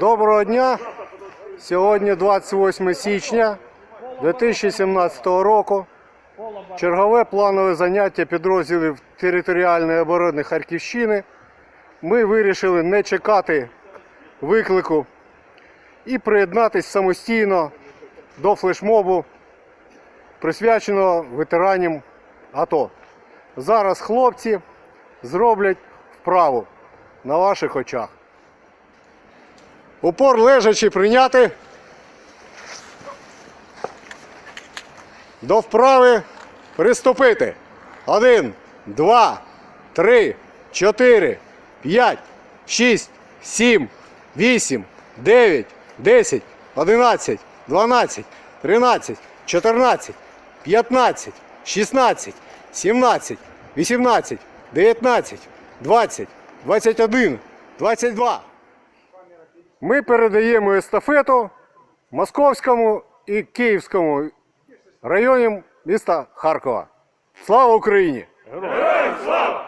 Доброго дня! Сьогодні 28 січня 2017 року. Чергове планове заняття підрозділів територіальної оборони Харківщини. Ми вирішили не чекати виклику і приєднатись самостійно до флешмобу, присвяченого ветеранам АТО. Зараз хлопці зроблять вправу на ваших очах. Упор лежачи прийняти. До вправи приступити. Один, два, три, чотири, п'ять, шість, сім, вісім, дев'ять, десять, одинадцять, дванадцять, тринадцять, чотирнадцять, п'ятнадцять, шістнадцять, сімнадцять, вісімнадцять, дев'ятнадцять, двадцять, двадцять один, двадцять два. Ми передаємо естафету Московському і Київському районам міста Харкова. Слава Україні! Героям слава!